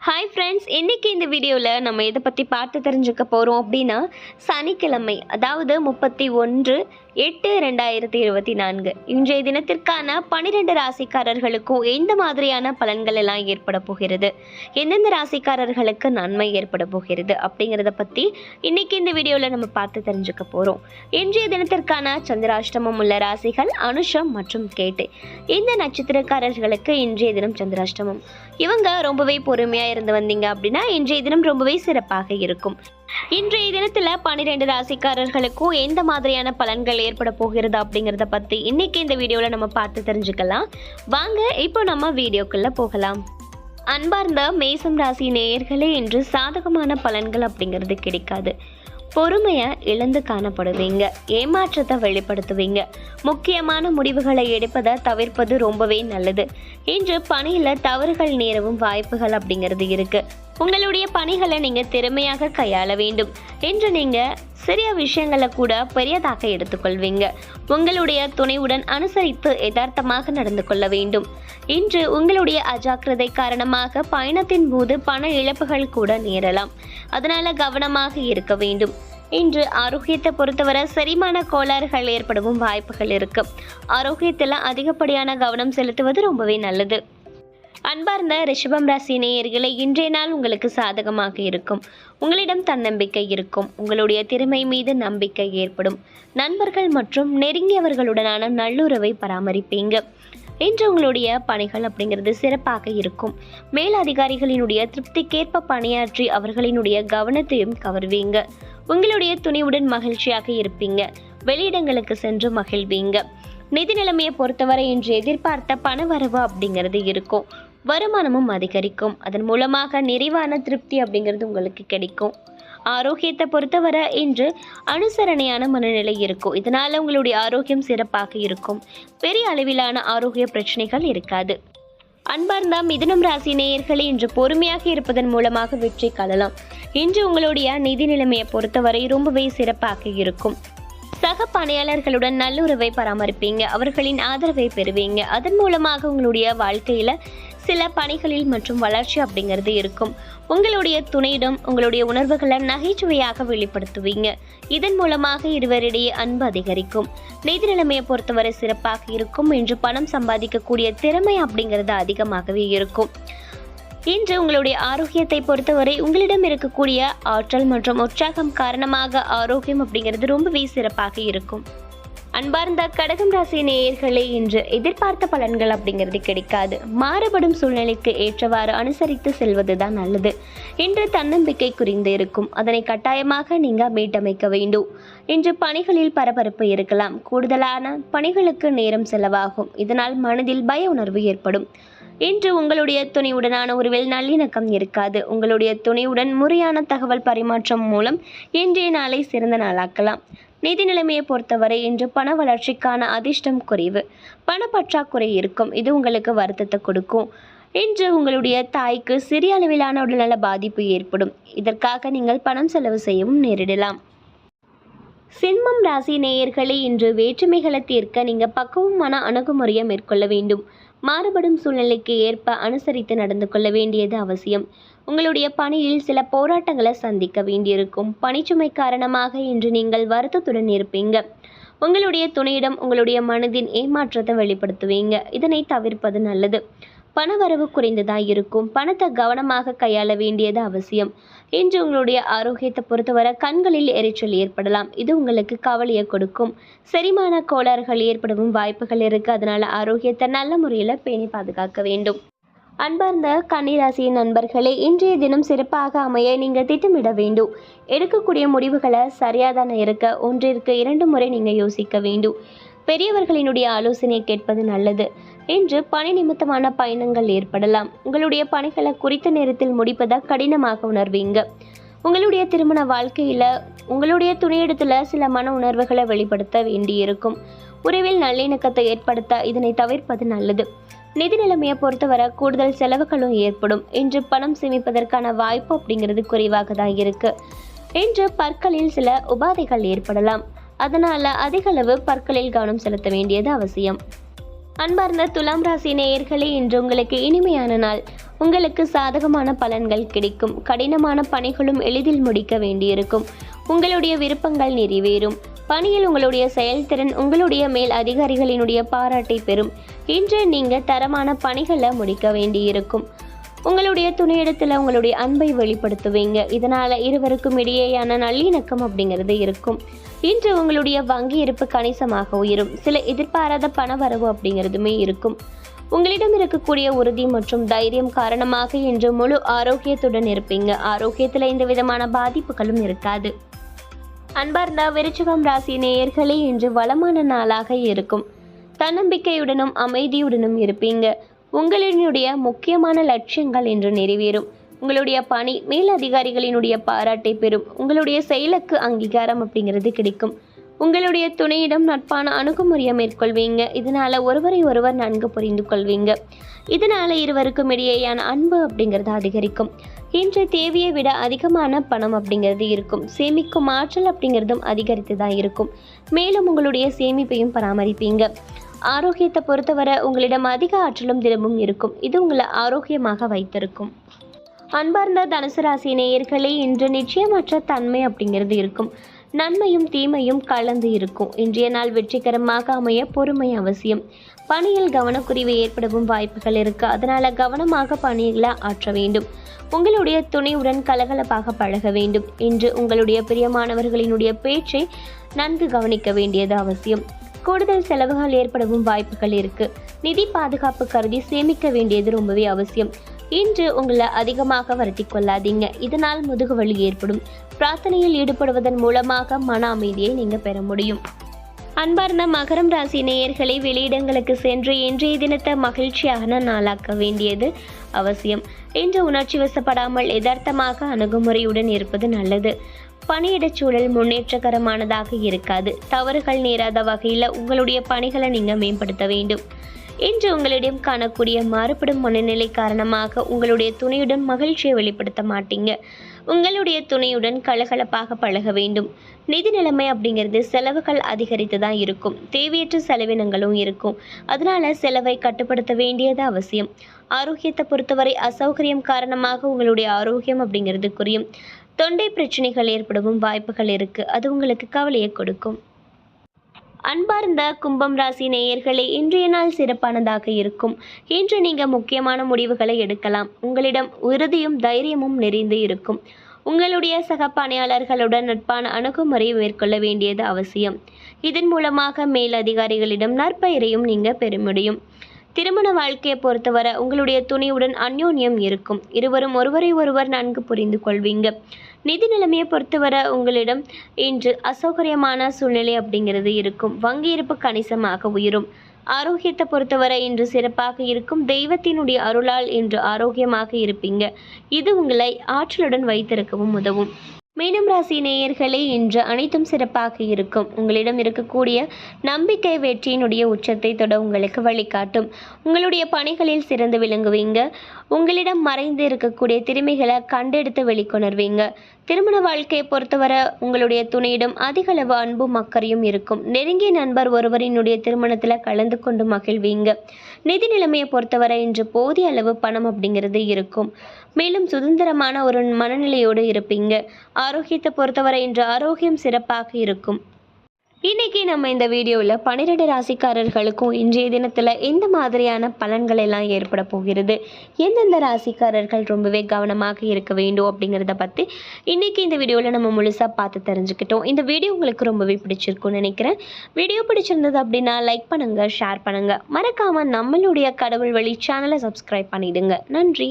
Hi friends இன்றைக்கி இந்த வீடியோவில் நம்ம எதை பற்றி பார்த்து தெரிஞ்சுக்க போகிறோம் அப்படின்னா சனிக்கிழமை அதாவது முப்பத்தி ஒன்று எட்டு ரெண்டாயிரத்தி இருபத்தி நான்கு. இன்றைய தினத்திற்கான பன்னிரெண்டு ராசிக்காரர்களுக்கும் எந்த மாதிரியான பலன்கள் எல்லாம் ஏற்பட போகிறது? எந்தெந்த ராசிக்காரர்களுக்கு நன்மை ஏற்பட போகிறது? அப்படிங்கிறத பற்றி இன்னைக்கு இந்த வீடியோவில் நம்ம பார்த்து தெரிஞ்சுக்க போகிறோம் இன்றைய தினத்திற்கான சந்திராஷ்டமம் உள்ள ராசிகள் அனுஷம் மற்றும் கேட்டு. இந்த நட்சத்திரக்காரர்களுக்கு இன்றைய தினம் சந்திராஷ்டமம்? இவங்க ரொம்பவே பொறுமையாக இருந்து வந்தீங்க அப்படின்னா இன்றைய தினம் ரொம்பவே சிறப்பாக இருக்கும். இன்றைய தினத்தில் பன்னிரெண்டு ராசிக்காரர்களுக்கும் எந்த மாதிரியான பலன்கள் ஏற்பட போகிறது அப்படிங்கிறத பற்றி இன்னைக்கு இந்த வீடியோவில் நம்ம பார்த்து தெரிஞ்சுக்கலாம். வாங்க இப்போ நம்ம வீடியோக்குள்ளே போகலாம். அன்பார்ந்த மேசம் ராசி நேயர்களே இன்று சாதகமான பலன்கள் அப்படிங்கிறது கிடைக்காது. பொறுமையை இழந்து காணப்படுவீங்க ஏமாற்றத்தை வெளிப்படுத்துவீங்க. முக்கியமான முடிவுகளை எடுப்பதை தவிர்ப்பது ரொம்பவே நல்லது. இன்று பணியில் தவறுகள் நேரவும் வாய்ப்புகள் அப்படிங்கிறது இருக்குது உங்களுடைய பணிகளை நீங்க திறமையாக கையாள வேண்டும் என்று நீங்க சிறிய விஷயங்களை கூட பெரியதாக எடுத்துக்கொள்வீங்க. உங்களுடைய துணைவுடன் அனுசரித்து யதார்த்தமாக நடந்து கொள்ள வேண்டும். இன்று உங்களுடைய அஜாக்கிரதை காரணமாக பயணத்தின் போது பண இழப்புகள் கூட நேரலாம். அதனால கவனமாக இருக்க வேண்டும். இன்று ஆரோக்கியத்தை பொறுத்தவரை செரிமான கோளாறுகள் ஏற்படவும் வாய்ப்புகள் இருக்கு. ஆரோக்கியத்தில் அதிகப்படியான கவனம் செலுத்துவது ரொம்பவே நல்லது. அன்பார்ந்த ரிஷபம் ராசி நேயர்களை இன்றைய நாள் உங்களுக்கு சாதகமாக இருக்கும். உங்களிடம் தன்னம்பிக்கை இருக்கும். உங்களுடைய திறமை மீது நம்பிக்கை ஏற்படும். நண்பர்கள் மற்றும் நெருங்கியவர்களுடனான நல்லுறவை பராமரிப்பீங்க. இன்று உங்களுடைய பணிகள் அப்படிங்கிறது சிறப்பாக இருக்கும். மேலதிகாரிகளினுடைய திருப்திக்கேற்ப பணியாற்றி அவர்களினுடைய கவனத்தையும் கவர்வீங்க. உங்களுடைய துணிவுடன் மகிழ்ச்சியாக இருப்பீங்க. வெளியிடங்களுக்கு சென்று மகிழ்வீங்க. நிதி நிலைமையை பொறுத்தவரை இன்று எதிர்பார்த்த பணவரவு அப்படிங்கிறது இருக்கும். வருமானமும் அதிகரிக்கும். அதன் மூலமாக நிறைவான திருப்தி அப்படிங்கிறது உங்களுக்கு கிடைக்கும். ஆரோக்கியத்தை பொறுத்தவரை இன்று அனுசரணையான மனநிலை இருக்கும். இதனால உங்களுடைய ஆரோக்கியம் சிறப்பாக இருக்கும். பெரிய அளவிலான ஆரோக்கிய பிரச்சனைகள் இருக்காது. அன்பார்ந்த மிதுனம் ராசி நேயர்களை இன்று பொறுமையாக இருப்பதன் மூலமாக வெற்றி காணலாம். இன்று உங்களுடைய நிதி நிலைமையை பொறுத்தவரை ரொம்பவே சிறப்பாக இருக்கும். சக பணியாளர்களுடன் நல்லுறவை பராமரிப்பீங்க. அவர்களின் ஆதரவை பெறுவீங்க. அதன் மூலமாக உங்களுடைய வாழ்க்கையில சில பணிகளில் மற்றும் வளர்ச்சி அப்படிங்கிறது இருக்கும். உங்களுடைய துணையிடம் உங்களுடைய உணர்வுகளை நகைச்சுவையாக வெளிப்படுத்துவீங்க. இதன் மூலமாக இருவரிடையே அன்பு அதிகரிக்கும். நிதி நிலைமையை பொறுத்தவரை சிறப்பாக இருக்கும். என்று பணம் சம்பாதிக்கக்கூடிய திறமை அப்படிங்கிறது அதிகமாகவே இருக்கும். இன்று உங்களுடைய ஆரோக்கியத்தை பொறுத்தவரை உங்களிடம் இருக்கக்கூடிய ஆற்றல் மற்றும் உற்சாகம் காரணமாக ஆரோக்கியம் அப்படிங்கிறது ரொம்பவே சிறப்பாக இருக்கும். அன்பார்ந்த கடகம் ராசி நேயர்களே இன்று எதிர்பார்த்த பலன்கள் அப்படிங்கிறது கிடைக்காது. மாறுபடும் சூழ்நிலைக்கு ஏற்றவாறு அனுசரித்து செல்வதுதான் நல்லது. இன்று தன்னம்பிக்கை குறிந்து இருக்கும். அதனை கட்டாயமாக நீங்க மீட்டமைக்க வேண்டும். இன்று பணிகளில் பரபரப்பு இருக்கலாம். கூடுதலான பணிகளுக்கு நேரம் செலவாகும். இதனால் மனதில் பய உணர்வு ஏற்படும். இன்று உங்களுடைய துணையுடனான உறவில் நல்லிணக்கம் இருக்காது. உங்களுடைய துணையுடன் முறையான தகவல் பரிமாற்றம் மூலம் இன்றைய நாளை சிறந்த நாளாக்கலாம். நிதி நிலைமையை பொறுத்தவரை இன்று பண வளர்ச்சிக்கான அதிர்ஷ்டம் குறைவு. பணப்பற்றாக்குறை இருக்கும். இது உங்களுக்கு வருத்தத்தை கொடுக்கும். இன்று உங்களுடைய தாய்க்கு சிறிய அளவிலான உடல்நல பாதிப்பு ஏற்படும். இதற்காக நீங்கள் பணம் செலவு செய்யவும் நேரிடலாம். சிம்மம் ராசி நேயர்களே இன்று வேற்றுமைகளை தீர்க்க நீங்கள் பக்குவமான அணுகுமுறையை மேற்கொள்ள வேண்டும். மாறுபடும் சூழ்நிலைக்கு ஏற்ப அனுசரித்து நடந்து கொள்ள வேண்டியது அவசியம். உங்களுடைய பணியில் சில போராட்டங்களை சந்திக்க வேண்டியிருக்கும். பணிச்சுமை காரணமாக இன்று நீங்கள் வருத்தத்துடன் இருப்பீங்க. உங்களுடைய துணையிடம் உங்களுடைய மனதின் ஏமாற்றத்தை வெளிப்படுத்துவீங்க. இதனை தவிர்ப்பது நல்லது. பணவரவு குறைந்ததாக இருக்கும். பணத்தை கவனமாக கையாள வேண்டியது அவசியம். இன்று உங்களுடைய ஆரோக்கியத்தை பொறுத்தவரை கண்களில் எரிச்சல் ஏற்படலாம். இது உங்களுக்கு கவலையை கொடுக்கும். செரிமான கோளாறுகள் ஏற்படவும் வாய்ப்புகள் இருக்கு. அதனால ஆரோக்கியத்தை நல்ல முறையில் பேணி பாதுகாக்க வேண்டும். அன்பார்ந்த கன்னிராசியின் நண்பர்களே இன்றைய தினம் சிறப்பாக அமைய நீங்கள் திட்டமிட வேண்டும். எடுக்கக்கூடிய முடிவுகளை சரியாதான இருக்க. ஒன்றிற்கு இரண்டு முறை நீங்கள் யோசிக்க வேண்டும். பெரியவர்களினுடைய ஆலோசனையை கேட்பது நல்லது. இன்று பணி நிமித்தமான பயணங்கள் ஏற்படலாம். உங்களுடைய பணிகளை குறித்த நேரத்தில் முடிப்பதை கடினமாக உணர்வீங்க. உங்களுடைய திருமண வாழ்க்கையில் உங்களுடைய துணையிடத்தில் சில மன உணர்வுகளை வெளிப்படுத்த வேண்டியிருக்கும். உறவில் நல்லிணக்கத்தை ஏற்படுத்த இதனை தவிர்ப்பது நல்லது. நிதி நிலைமையை பொறுத்தவரை கூடுதல் செலவுகளும் ஏற்படும். இன்று பணம் சேமிப்பதற்கான வாய்ப்பு அப்படிங்கிறது குறைவாக தான் இருக்கு. இன்று பற்களில் சில உபாதைகள் ஏற்படலாம். அதனால அதிகளவு பற்களில் கவனம் செலுத்த வேண்டியது அவசியம். அன்பார்ந்த துலாம் ராசி நேயர்களே இன்று உங்களுக்கு இனிமையான நாள். உங்களுக்கு சாதகமான பலன்கள் கிடைக்கும். கடினமான பணிகளும் எளிதில் முடிக்க வேண்டியிருக்கும். உங்களுடைய விருப்பங்கள் நிறைவேறும். பணியில் உங்களுடைய செயல்திறன் உங்களுடைய மேல் அதிகாரிகளினுடைய பாராட்டை பெறும். இன்று நீங்கள் தரமான பணிகளை முடிக்க வேண்டியிருக்கும். உங்களுடைய துணையிடத்தில் உங்களுடைய அன்பை வெளிப்படுத்துவீங்க. இதனால் இருவருக்கும் இடையேயான நல்லிணக்கம் அப்படிங்கிறது இருக்கும். இன்று உங்களுடைய வங்கி இருப்பு கணிசமாக உயரும். சில எதிர்பாராத பண வரவு அப்படிங்கிறதுமே இருக்கும். உங்களிடம் இருக்கக்கூடிய உறுதி மற்றும் தைரியம் காரணமாக இன்று முழு ஆரோக்கியத்துடன் இருப்பீங்க. ஆரோக்கியத்தில் எந்த விதமான பாதிப்புகளும் இருக்காது. அன்பார்ந்த விருச்சகம் ராசி நேயர்களே இன்று வளமான நாளாக இருக்கும். தன்னம்பிக்கையுடனும் அமைதியுடனும் இருப்பீங்க. உங்களினுடைய முக்கியமான லட்சியங்கள் இன்று நிறைவேறும். உங்களுடைய பணி மேலதிகாரிகளினுடைய பாராட்டை பெறும். உங்களுடைய செயலுக்கு அங்கீகாரம் அப்படிங்கிறது கிடைக்கும். உங்களுடைய துணையிடம் நட்பான அணுகுமுறையை மேற்கொள்வீங்க. இதனால ஒருவரை ஒருவர் நன்கு புரிந்து கொள்வீங்க. இதனால இருவருக்கும் இடையேயான அன்பு அப்படிங்கிறது அதிகரிக்கும். இன்று தேவையை விட அதிகமான பணம் அப்படிங்கிறது இருக்கும். சேமிக்கும் ஆற்றல் அப்படிங்கிறதும் அதிகரித்து தான் இருக்கும். மேலும் உங்களுடைய சேமிப்பையும் பராமரிப்பீங்க. ஆரோக்கியத்தை பொறுத்தவரை உங்களிடம் அதிக ஆற்றலும் தினமும் இருக்கும். இது உங்களை ஆரோக்கியமாக வைத்திருக்கும். அன்பார்ந்த தனுசு ராசி நேயர்களே இன்று நிச்சயமற்ற தன்மை அப்படிங்கிறது இருக்கும். நன்மையும் தீமையும் கலந்து இருக்கும். இன்றைய நாள் வெற்றிகரமாக அமைய பொறுமை அவசியம். பணியில் கவனக்குறிவு ஏற்படவும் வாய்ப்புகள் இருக்கு. அதனால கவனமாக பணிகளை ஆற்ற வேண்டும். உங்களுடைய துணையுடன் கலகலப்பாக பழக வேண்டும். இன்று உங்களுடைய பிரியமானவர்களினுடைய பேச்சை நன்கு கவனிக்க வேண்டியது அவசியம். கூடுதல் செலவுகள் ஏற்படவும் வாய்ப்புகள் இருக்கு. நிதி பாதுகாப்பு கருதி சேமிக்க வேண்டியது ரொம்பவே அவசியம். இன்று உங்களை அதிகமாக வருத்தி கொள்ளாதீங்க. இதனால் முதுகு வலி ஏற்படும். பிரார்த்தனையில் ஈடுபடுவதன் மூலமாக மன அமைதியை நீங்க பெற முடியும். அன்பார்ந்த மகரம் ராசி நேயர்களை வெளியிடங்களுக்கு சென்று இன்றைய தினத்தை மகிழ்ச்சியான நாளாக்க வேண்டியது அவசியம். இன்று உணர்ச்சி வசப்படாமல் யதார்த்தமாக அணுகுமுறையுடன் இருப்பது நல்லது. பணியிடச் சூழல் முன்னேற்றகரமானதாக இருக்காது. தவறுகள் நேராத வகையில் உங்களுடைய பணிகளை நீங்கள் மேம்படுத்த வேண்டும். இன்று உங்களிடம் காணக்கூடிய மாறுபடும் மனநிலை காரணமாக உங்களுடைய துணையுடன் மகிழ்ச்சியை வெளிப்படுத்த மாட்டீங்க. உங்களுடைய துணையுடன் கலகலப்பாக பழக வேண்டும். நிதி நிலைமை அப்படிங்கிறது செலவுகள் அதிகரித்து தான் இருக்கும். தேவையற்ற செலவினங்களும் இருக்கும். அதனால செலவை கட்டுப்படுத்த வேண்டியது அவசியம். ஆரோக்கியத்தை பொறுத்தவரை அசௌகரியம் காரணமாக உங்களுடைய ஆரோக்கியம் அப்படிங்கிறது குறையும். தொண்டை பிரச்சனைகள் ஏற்படவும் வாய்ப்புகள் இருக்கு. அது உங்களுக்கு கவலையை கொடுக்கும். அன்பார்ந்த கும்பம் ராசி நேயர்களே இன்றைய நாள் சிறப்பானதாக இருக்கும். இன்று நீங்கள் முக்கியமான முடிவுகளை எடுக்கலாம். உங்களிடம் உறுதியும் தைரியமும் நிறைந்து இருக்கும். உங்களுடைய சக பணியாளர்களுடன் நட்பான அணுகுமுறையை மேற்கொள்ள வேண்டியது அவசியம். இதன் மூலமாக மேல் அதிகாரிகளிடம் நற்பெயரையும் நீங்கள் பெற முடியும். திருமண வாழ்க்கையை பொறுத்தவரை உங்களுடைய துணியுடன் அந்யோன்யம் இருக்கும். இருவரும் ஒருவரை ஒருவர் நன்கு புரிந்து கொள்வீங்க. நிதி நிலைமையை பொறுத்தவரை உங்களிடம் இன்று அசௌகரியமான சூழ்நிலை அப்படிங்கிறது இருக்கும். வங்கி இருப்பு கணிசமாக உயரும். ஆரோக்கியத்தை பொறுத்தவரை இன்று சிறப்பாக இருக்கும். தெய்வத்தினுடைய அருளால் இன்று ஆரோக்கியமாக இருப்பீங்க. இது உங்களை ஆற்றலுடன் வைத்திருக்கவும் உதவும். மீனம் ராசி நேயர்களே இன்று அனைத்தும் சிறப்பாக இருக்கும். உங்களிடம் இருக்கக்கூடிய நம்பிக்கை வெற்றியினுடைய உச்சத்தை தொட உங்களுக்கு வழிகாட்டும். உங்களுடைய பணிகளில் சிறந்து விளங்குவீங்க. உங்களிடம் மறைந்து இருக்கக்கூடிய திறமைகளை கண்டெடுத்து வெளிக்கொணர்வீங்க. திருமண வாழ்க்கையை பொறுத்தவரை உங்களுடைய துணையிடம் அதிக அளவு அன்பும் அக்கறையும் இருக்கும். நெருங்கிய நண்பர் ஒருவரினுடைய திருமணத்தில் கலந்து கொண்டு மகிழ்வீங்க. நிதி நிலைமையை பொறுத்தவரை இன்று போதிய அளவு பணம் அப்படிங்கிறது இருக்கும். மேலும் சுதந்திரமான ஒரு மனநிலையோடு இருப்பீங்க. ஆரோக்கியத்தை பொறுத்தவரை இன்று ஆரோக்கியம் சிறப்பாக இருக்கும். இன்னைக்கு நம்ம இந்த வீடியோவில் பன்னிரெண்டு ராசிக்காரர்களுக்கும் இன்றைய தினத்தில் எந்த மாதிரியான பலன்கள் எல்லாம் ஏற்பட போகிறது? எந்தெந்த ராசிக்காரர்கள் ரொம்பவே கவனமாக இருக்க வேண்டும் அப்படிங்கிறத பற்றி இன்னைக்கு இந்த வீடியோவில் நம்ம முழுசாக பார்த்து தெரிஞ்சுக்கிட்டோம். இந்த வீடியோ உங்களுக்கு ரொம்பவே பிடிச்சிருக்கும்னு நினைக்கிறேன். வீடியோ பிடிச்சிருந்தது அப்படின்னா லைக் பண்ணுங்கள் ஷேர் பண்ணுங்கள் மறக்காமல் நம்மளுடைய கடவுள் வழி சேனலை சப்ஸ்கிரைப் பண்ணிவிடுங்க நன்றி.